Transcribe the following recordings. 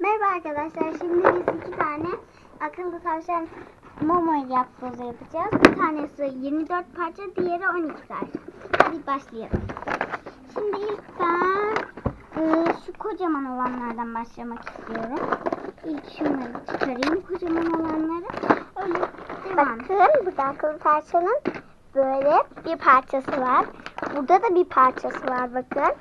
Merhaba arkadaşlar. Şimdi biz iki tane akıllı tavşan Momo yapbozu yapacağız. Bir tanesi 24 parça, diğeri 12 parça. Hadi başlayalım. Şimdi ilk ben e, şu kocaman olanlardan başlamak istiyorum. İlk şunları çıkarayım kocaman olanları. Öyle devam. Bakın burada akıllı parçanın böyle bir parçası var. Burada da bir parçası var bakın.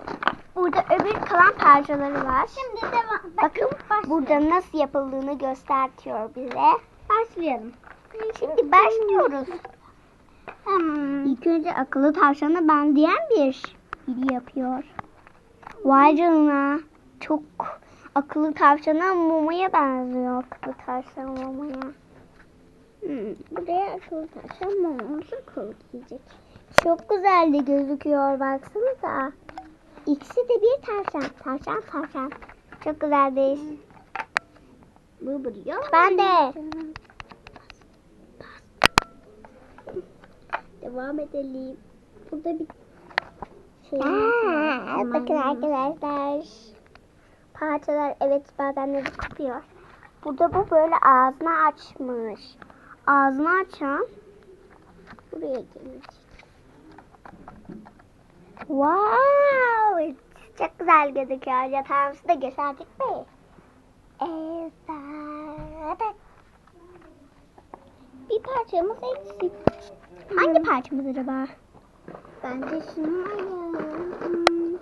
Burada öbür kalan parçaları var. Şimdi devam. Bakın başlayalım. burada nasıl yapıldığını gösteriyor bize. başlayalım. Şimdi başlıyoruz. Hmm. İlk önce akıllı tavşana benzeyen bir biri yapıyor. Vay canına. Çok akıllı tavşana mumaya benziyor akıllı tavşan mumaya. Hmm. Buraya akıllı tavşan Momo'muzu koyacak. Çok güzel de gözüküyor baksanıza. İkisi de bir tavşan. Tavşan tavşan. Çok güzel değil. Bu buraya. Ben de. Devam edelim. Burada bir şey Aa, bakın arkadaşlar. Parçalar evet bazen de kopuyor. Burada bu böyle ağzını açmış. Ağzını açan Buraya gelecek. Wow! Güzel gözüküyor. Yatağımızı da gösterdik mi? Evet. Bir parçamız eksik. Hangi parçamız acaba? Bence şunu alalım. Hmm.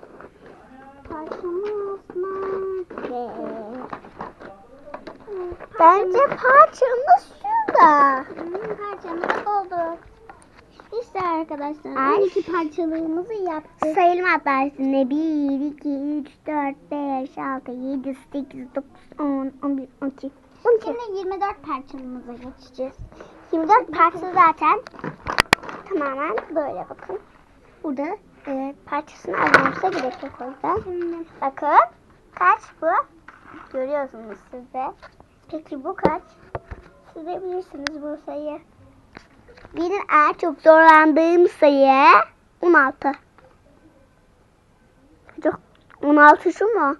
Parçamız nerede? Bence parçamız şurada. Hmm, parçamız oldu. İşte arkadaşlar Ay. 12 parçalığımızı yaptık. Sayalım hatta üstünde. 1, 2, 3, 4, 5, 6, 7, 8, 9, 10, 11, 12. 12. Şimdi 24 parçalığımıza geçeceğiz. 24 parça zaten tamamen böyle bakın. Burada e, parçasını almamıza gerek yok o yüzden. Şimdi Bakın kaç bu? Görüyorsunuz siz de. Peki bu kaç? Siz de bilirsiniz bu sayı. Benim en çok zorlandığım sayı 16. Yok 16 şu mu?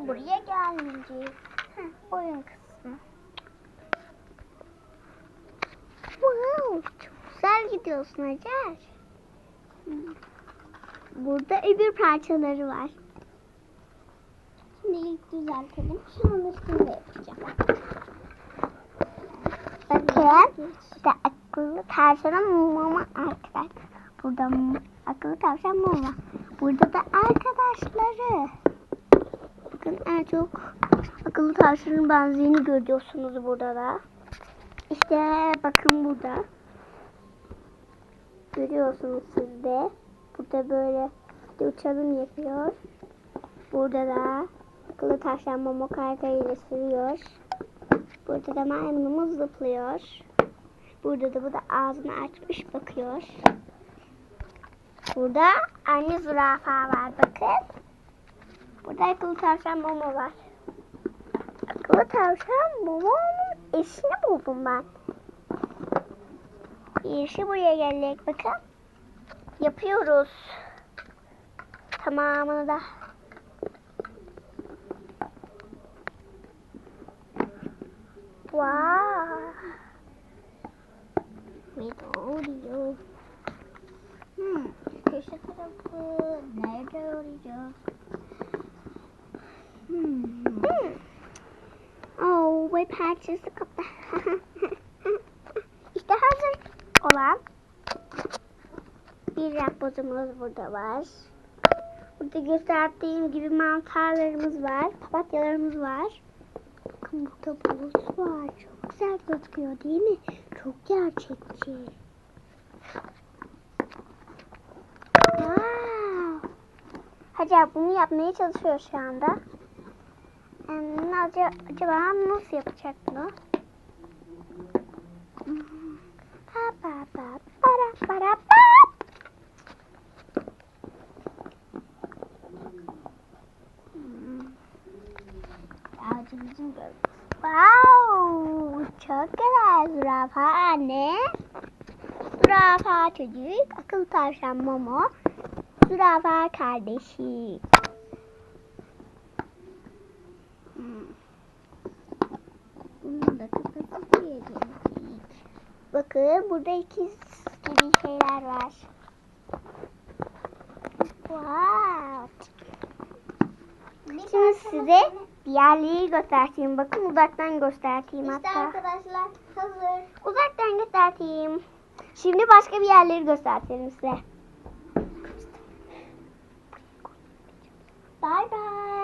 bu buraya gelmeyecek. Heh, oyun kısmı. Wow, çok güzel gidiyorsun Hacer. Burada öbür parçaları var. Şimdi ilk düzeltelim. Şunun üstünde yapacağım. Bakın. İşte akıllı tavşanın mama arkadaş. Burada akıllı tavşan mama. Burada da arkadaşları. Bakın en çok akıllı tavşanın benzerini görüyorsunuz burada da. İşte bakın burada. Görüyorsunuz siz de. Burada böyle işte uçalım yapıyor. Burada da akıllı tavşan mama kaykayıyla sürüyor. Burada da maymunumuz zıplıyor. Burada da bu da ağzını açmış bakıyor. Burada anne zürafa var bakın. Burada akıllı tavşan Momo var. Akıllı tavşan Momo'nun eşini buldum ben. Eşi buraya gelecek bakın. Yapıyoruz. Tamamını da. Wow. Ve oluyor. Hmm, köşe tarafı nerede olacak? Hmm. Hmm. Oh, ve parçası koptu. işte hazır olan bir yapbozumuz burada var. Burada gösterdiğim gibi mantarlarımız var, papatyalarımız var. Bakın burada buz var. Çok güzel gözüküyor değil mi? Çok gerçekçi. Wow. Hacer bunu yapmaya çalışıyor şu anda. Hmm, acaba, nasıl yapacak bunu? Hmm. Pa pa pa para para Wow, çok güzel zürafa anne. Zürafa çocuk, akıl tavşan Momo. Zürafa kardeşi. Hmm. Bakın burada ikiz gibi şeyler var. Wow. Şimdi size diğerleri göstereyim. Bakın uzaktan göstereyim İşte hatta. arkadaşlar hazır. Uzaktan göstereyim. Şimdi başka bir yerleri göstereyim size. Bay bay.